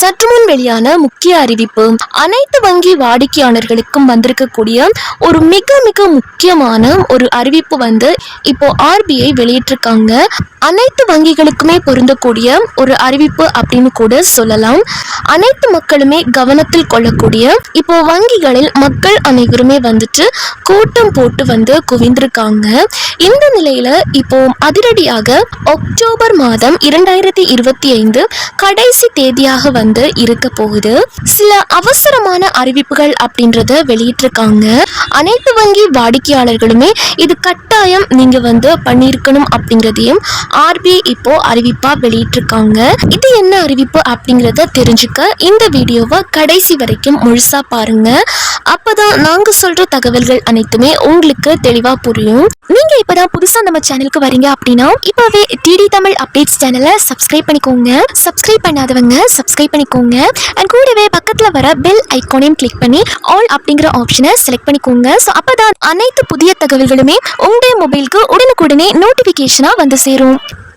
சற்று முன் வெளியான முக்கிய அறிவிப்பு. அனைத்து வங்கி வாடிக்கையாளர்களுக்கும் வந்திருக்கக்கூடிய ஒரு மிக மிக முக்கியமான ஒரு அறிவிப்பு வந்து இப்போ ஆர்பிஐ வெளியிட்டிருக்காங்க. அனைத்து வங்கிகளுக்குமே பொருந்தக்கூடிய ஒரு அறிவிப்பு அப்படின்னு கூட சொல்லலாம். அனைத்து மக்களுமே கவனத்தில் கொள்ளக்கூடிய இப்போ வங்கிகளில் மக்கள் அனைவருமே வந்துட்டு கூட்டம் போட்டு வந்து குவிந்திருக்காங்க. இந்த நிலையில இப்போ அதிரடியாக அக்டோபர் மாதம் இரண்டாயிரத்தி இருபத்தி ஐந்து கடைசி தேதியாக வந்து இருக்க போகுது. சில அவசரமான அறிவிப்புகள் அப்படின்றத வெளியிட்டிருக்காங்க. அனைத்து வங்கி வாடிக்கையாளர்களுமே இது கட்டாயம் நீங்க வந்து பண்ணியிருக்கணும் அப்படிங்கிறதையும் ஆர்பிஐ இப்போ அறிவிப்பா வெளியிட்டிருக்காங்க. இது என்ன அறிவிப்பு அப்படிங்கிறத தெரிஞ்சுக்க இந்த வீடியோவை கடைசி வரைக்கும் முழுசா பாருங்க. அப்பதான் நாங்க சொல்ற தகவல்கள் அனைத்துமே உங்களுக்கு தெளிவா புரியும். நீங்க இப்பதான் புதுசா நம்ம சேனலுக்கு வரீங்க அப்படின்னா இப்பவே டிடி தமிழ் அப்டேட்ஸ் சேனலை சப்ஸ்கிரைப் பண்ணிக்கோங்க. சப்ஸ்கிரைப் பண்ணாதவங்க சப்ஸ்கிரைப் பண்ணிக்கோங்க. அண்ட் கூடவே பக்கத்துல வர பெல் ஐகானையும் கிளிக் பண்ணி ஆல் அப்படிங்கிற ஆப்ஷனை செலக்ட் பண்ணிக்கோங்க. ஸோ அப்பதான் அனைத்து புதிய தகவல்களுமே உங்களுடைய மொபைலுக்கு உடனுக்குடனே நோட்டிபிகேஷனா வந்து சேரும்.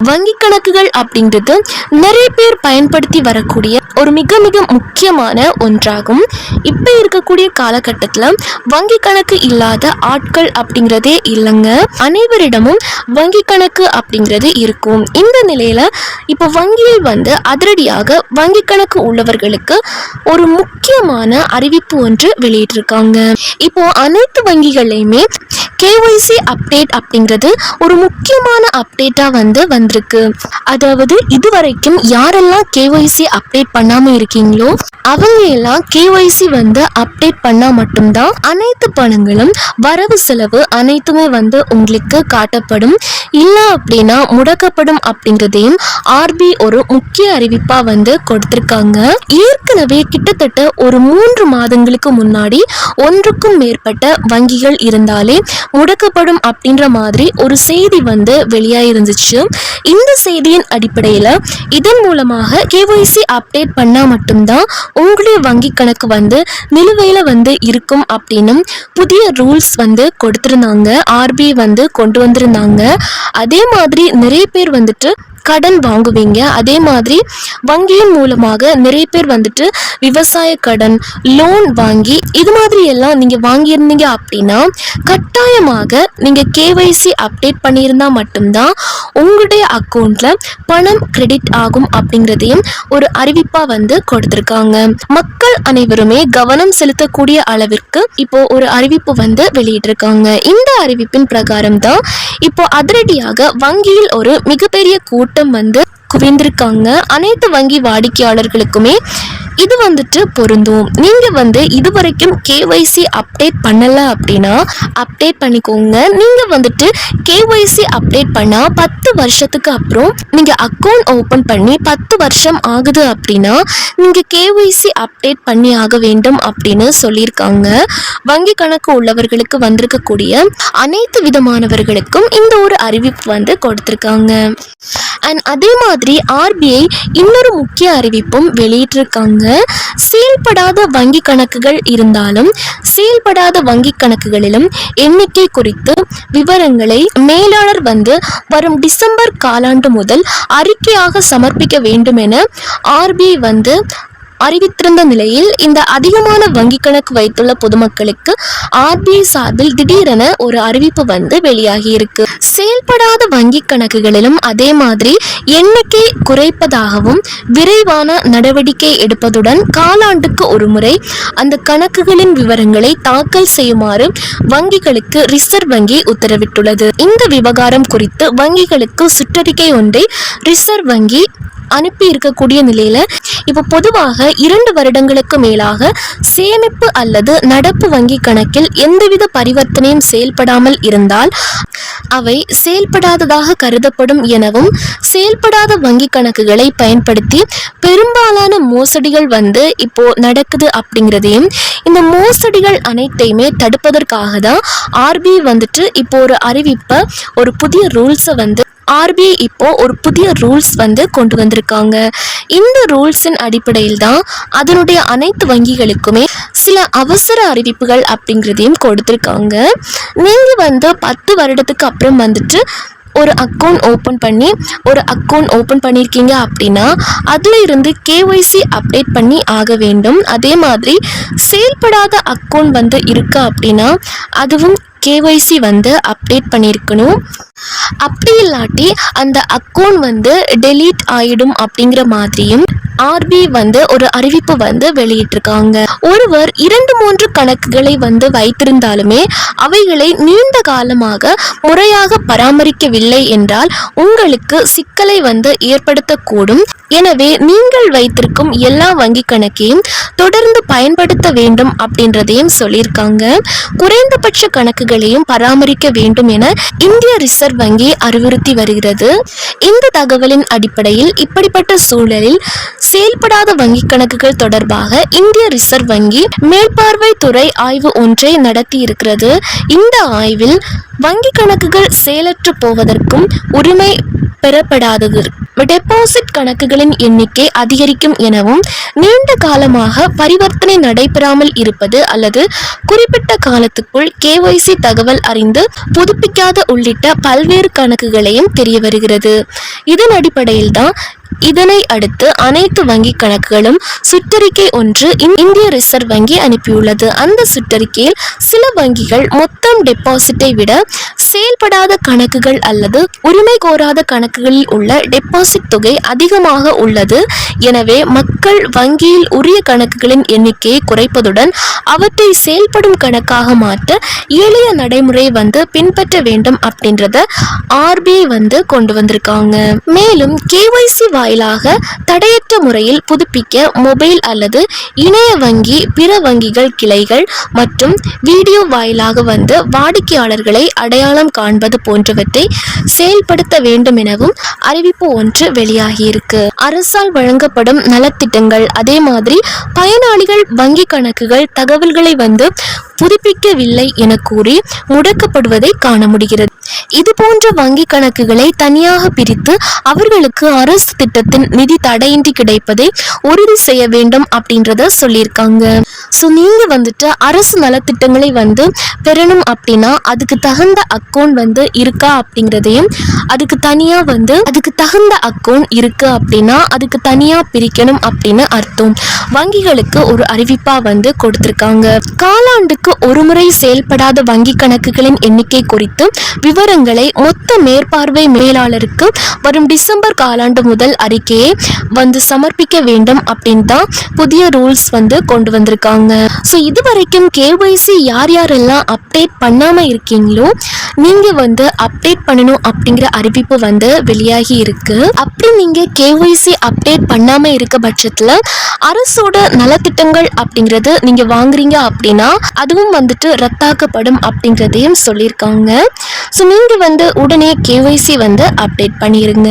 வங்கி கணக்குகள் அப்படின்றது நிறைய பேர் பயன்படுத்தி வரக்கூடிய ஒரு மிக மிக முக்கியமான ஒன்றாகும். இப்போ இருக்கக்கூடிய காலகட்டத்தில் வங்கி கணக்கு இல்லாத ஆட்கள் அப்படிங்கிறதே இல்லைங்க. அனைவரிடமும் வங்கி கணக்கு அப்படிங்கிறது இருக்கும். இந்த நிலையில் இப்போ வங்கியில் வந்து அதிரடியாக வங்கி கணக்கு உள்ளவர்களுக்கு ஒரு முக்கியமான அறிவிப்பு ஒன்று வெளியிட்டிருக்காங்க. இப்போ அனைத்து வங்கிகளையுமே கேஒய்சி அப்டேட் அப்படிங்கிறது ஒரு முக்கியமான அப்டேட்டாக வந்து வந்திருக்கு. அதாவது இதுவரைக்கும் யாரெல்லாம் கேஒய்சி அப்டேட் பண்ணாமல் இருக்கீங்களோ அவங்க எல்லாம் கேஒய்சி வந்து அப்டேட் பண்ணால் மட்டும்தான் அனைத்து பணங்களும் வரவு செலவு அனைத்துமே வந்து உங்களுக்கு காட்டப்படும். இல்லை அப்படின்னா முடக்கப்படும் அப்படிங்கிறதையும் ஆர்பி ஒரு முக்கிய அறிவிப்பாக வந்து கொடுத்துருக்காங்க. ஏற்கனவே கிட்டத்தட்ட ஒரு மூன்று மாதங்களுக்கு முன்னாடி ஒன்றுக்கும் மேற்பட்ட வங்கிகள் இருந்தாலே முடக்கப்படும் அப்படின்ற மாதிரி ஒரு செய்தி வந்து வெளியாயிருந்துச்சு. இந்த செய்தியின் அடிப்படையில் இதன் மூலமாக கேஒய்சி அப்டேட் பண்ணால் மட்டும்தான் உங்களுடைய வங்கி கணக்கு வந்து நிலுவையில் வந்து இருக்கும் அப்படின்னும் புதிய ரூல்ஸ் வந்து கொடுத்துருந்தாங்க. ஆர்பிஐ வந்து கொண்டு வந்திருந்தாங்க. அதே மாதிரி நிறைய பேர் வந்துட்டு கடன் வாங்குவீங்க. அதே மாதிரி வங்கியின் மூலமாக நிறைய பேர் வந்துட்டு விவசாய கடன் லோன் வாங்கி இது மாதிரி எல்லாம் நீங்கள் வாங்கியிருந்தீங்க அப்படின்னா கட்டாயமாக நீங்கள் கேவைசி அப்டேட் பண்ணியிருந்தால் மட்டும்தான் உங்களுடைய அக்கௌண்ட்டில் பணம் கிரெடிட் ஆகும் அப்படிங்கிறதையும் ஒரு அறிவிப்பாக வந்து கொடுத்துருக்காங்க. மக்கள் அனைவருமே கவனம் செலுத்தக்கூடிய அளவிற்கு இப்போ ஒரு அறிவிப்பு வந்து வெளியிட்டிருக்காங்க. இந்த அறிவிப்பின் பிரகாரம் தான் இப்போ அதிரடியாக வங்கியில் ஒரு மிகப்பெரிய கூட்டம் வந்து குவிந்திருக்காங்க. அனைத்து வங்கி வாடிக்கையாளர்களுக்குமே இது வந்துட்டு பொருந்தும். நீங்க வந்து இது வரைக்கும் கேஒய்சி அப்டேட் பண்ணல அப்படின்னா அப்டேட் பண்ணிக்கோங்க. நீங்க வந்துட்டு கேஒய்சி அப்டேட் பண்ணா பத்து வருஷத்துக்கு அப்புறம் நீங்க அக்கௌண்ட் ஓபன் பண்ணி பத்து வருஷம் ஆகுது அப்படின்னா நீங்க கேஒய்சி அப்டேட் பண்ணி ஆக வேண்டும் அப்படின்னு சொல்லியிருக்காங்க. வங்கி கணக்கு உள்ளவர்களுக்கு வந்திருக்கக்கூடிய அனைத்து விதமானவர்களுக்கும் இந்த ஒரு அறிவிப்பு வந்து கொடுத்துருக்காங்க. அண்ட் அதே மாதிரி ஆர்பிஐ இன்னொரு முக்கிய அறிவிப்பும் வெளியிட்டிருக்காங்க. செயல்படாத வங்கி கணக்குகள் இருந்தாலும் செயல்படாத வங்கி கணக்குகளிலும் எண்ணிக்கை குறித்து விவரங்களை மேலாளர் வந்து வரும் டிசம்பர் காலாண்டு முதல் அறிக்கையாக சமர்ப்பிக்க வேண்டும் என ஆர்பிஐ வந்து அறிவித்திருந்த நிலையில் இந்த அதிகமான வங்கி கணக்கு வைத்துள்ள பொதுமக்களுக்கு ஆர்பிஐ சார்பில் திடீரென ஒரு அறிவிப்பு வந்து வெளியாகி இருக்கு செயல்படாத வங்கி கணக்குகளிலும் அதே மாதிரி எண்ணிக்கை குறைப்பதாகவும் விரைவான நடவடிக்கை எடுப்பதுடன் காலாண்டுக்கு ஒரு முறை அந்த கணக்குகளின் விவரங்களை தாக்கல் செய்யுமாறு வங்கிகளுக்கு ரிசர்வ் வங்கி உத்தரவிட்டுள்ளது. இந்த விவகாரம் குறித்து வங்கிகளுக்கு சுற்றறிக்கை ஒன்றை ரிசர்வ் வங்கி அனுப்பி இருக்கக்கூடிய நிலையில இப்போ பொதுவாக இரண்டு வருடங்களுக்கு மேலாக சேமிப்பு அல்லது நடப்பு வங்கி கணக்கில் எந்தவித பரிவர்த்தனையும் செயல்படாமல் இருந்தால் அவை செயல்படாததாக கருதப்படும் எனவும் செயல்படாத வங்கி கணக்குகளை பயன்படுத்தி பெரும்பாலான மோசடிகள் வந்து இப்போ நடக்குது அப்படிங்கிறதையும் இந்த மோசடிகள் அனைத்தையுமே தடுப்பதற்காக தான் ஆர்பிஐ வந்துட்டு இப்போ ஒரு அறிவிப்பை ஒரு புதிய ரூல்ஸை வந்து ஆர்பிஐ இப்போ ஒரு புதிய ரூல்ஸ் வந்து கொண்டு வந்திருக்காங்க. இந்த ரூல்ஸின் அடிப்படையில் தான் அதனுடைய அனைத்து வங்கிகளுக்குமே சில அவசர அறிவிப்புகள் அப்படிங்கிறதையும் கொடுத்துருக்காங்க. நீங்கள் வந்து பத்து வருடத்துக்கு அப்புறம் வந்துட்டு ஒரு அக்கௌண்ட் ஓப்பன் பண்ணி ஒரு அக்கௌண்ட் ஓப்பன் பண்ணியிருக்கீங்க அப்படின்னா அதில் இருந்து கேஒய்சி அப்டேட் பண்ணி ஆக வேண்டும். அதே மாதிரி செயல்படாத அக்கௌண்ட் வந்து இருக்கு அப்படின்னா அதுவும் கேஒய்சி வந்து அப்டேட் பண்ணியிருக்கணும். அப்படி இல்லாட்டி அந்த அக்கௌண்ட் வந்து டெலீட் ஆயிடும் அப்படிங்கிற மாதிரியும் ஆர்பி வந்து ஒரு அறிவிப்பு வந்து வெளியிட்டிருக்காங்க. ஒருவர் இரண்டு மூன்று கணக்குகளை வந்து வைத்திருந்தாலுமே அவைகளை நீண்ட காலமாக முறையாக பராமரிக்கவில்லை என்றால் உங்களுக்கு சிக்கலை வந்து ஏற்படுத்தக்கூடும். எனவே நீங்கள் வைத்திருக்கும் எல்லா வங்கி கணக்கையும் தொடர்ந்து பயன்படுத்த வேண்டும் அப்படின்றதையும் சொல்லியிருக்காங்க. குறைந்தபட்ச கணக்குகளையும் பராமரிக்க வேண்டும் என இந்திய ரிசர்வ் வங்கி அறிவுறுத்தி வருகிறது. இந்த தகவலின் அடிப்படையில் இப்படிப்பட்ட சூழலில் செயல்படாத வங்கி கணக்குகள் தொடர்பாக இந்திய ரிசர்வ் வங்கி மேற்பார்வை துறை ஆய்வு ஒன்றை நடத்தியிருக்கிறது. இந்த ஆய்வில் வங்கி கணக்குகள் செயலற்று போவதற்கும் உரிமை பெறப்படாதது டெபாசிட் கணக்குகளின் எண்ணிக்கை அதிகரிக்கும் எனவும் நீண்ட காலமாக பரிவர்த்தனை நடைபெறாமல் இருப்பது அல்லது குறிப்பிட்ட காலத்துக்குள் கேஒய்சி தகவல் அறிந்து புதுப்பிக்காத உள்ளிட்ட பல்வேறு கணக்குகளையும் தெரிய வருகிறது. இதன் அடிப்படையில் தான் இதனை அடுத்து அனைத்து வங்கி கணக்குகளும் சுற்றறிக்கை ஒன்று இந்திய ரிசர்வ் வங்கி அனுப்பியுள்ளது. அந்த சுற்றறிக்கையில் சில வங்கிகள் மொத்தம் டெபாசிட்டை விட செயல்படாத கணக்குகள் அல்லது உரிமை கோராத கணக்குகளில் உள்ள டெபாசிட் தொகை அதிகமாக உள்ளது. எனவே மக்கள் வங்கியில் உரிய கணக்குகளின் எண்ணிக்கையை குறைப்பதுடன் அவற்றை செயல்படும் கணக்காக மாற்ற எளிய நடைமுறை வந்து பின்பற்ற வேண்டும் அப்படின்றத ஆர்பிஐ வந்து கொண்டு வந்திருக்காங்க. மேலும் கேஒய்சி வாயிலாக தடையற்ற முறையில் புதுப்பிக்க மொபைல் அல்லது இணைய வங்கி பிற வங்கிகள் கிளைகள் மற்றும் வீடியோ வாயிலாக வந்து வாடிக்கையாளர்களை அடையாளம் காண்பது போன்றவற்றை செயல்படுத்த வேண்டும் எனவும் அறிவிப்பு ஒன்று வெளியாகியிருக்கு. அரசால் வழங்கப்படும் நலத்திட்டங்கள் அதே மாதிரி பயனாளிகள் வங்கி கணக்குகள் தகவல்களை வந்து புதுப்பிக்கவில்லை என கூறி முடக்கப்படுவதை காண முடிகிறது. இது போன்ற வங்கி கணக்குகளை தனியாக பிரித்து அவர்களுக்கு அரசு திட்டத்தின் நிதி தடையின்றி கிடைப்பதை உறுதி செய்ய வேண்டும் அப்படின்றத சொல்லியிருக்காங்க. ஸோ நீங்கள் வந்துட்டு அரசு நலத்திட்டங்களை வந்து பெறணும் அப்படின்னா அதுக்கு தகுந்த அக்கௌண்ட் வந்து இருக்கா அப்படிங்கிறதையும் அதுக்கு தனியாக வந்து அதுக்கு தகுந்த அக்கௌண்ட் இருக்கு அப்படின்னா அதுக்கு தனியாக பிரிக்கணும் அப்படின்னு அர்த்தம். வங்கிகளுக்கு ஒரு அறிவிப்பாக வந்து கொடுத்துருக்காங்க. காலாண்டுக்கு ஒரு ஒருமுறை செயல்படாத வங்கி கணக்குகளின் எண்ணிக்கை குறித்து விவரங்களை மொத்த மேற்பார்வை மேலாளருக்கு வரும் டிசம்பர் காலாண்டு முதல் அறிக்கையை வந்து சமர்ப்பிக்க வேண்டும் அப்படின்னு தான் புதிய ரூல்ஸ் வந்து கொண்டு வந்திருக்காங்க. ஸோ இது வரைக்கும் கேஒய்சி யார் யாரெல்லாம் அப்டேட் பண்ணாமல் இருக்கீங்களோ நீங்கள் வந்து அப்டேட் பண்ணணும் அப்படிங்கிற அறிவிப்பு வந்து வெளியாகி இருக்கு. அப்படி நீங்கள் கேஒய்சி அப்டேட் பண்ணாமல் இருக்க பட்சத்தில் அரசோட நலத்திட்டங்கள் அப்படிங்கிறது நீங்கள் வாங்குறீங்க அப்படின்னா அது அதுவும் வந்துட்டு ரத்தாக்கப்படும் அப்படிங்கிறதையும் சொல்லியிருக்காங்க. ஸோ நீங்கள் வந்து உடனே கேஒய்சி வந்து அப்டேட் பண்ணிடுங்க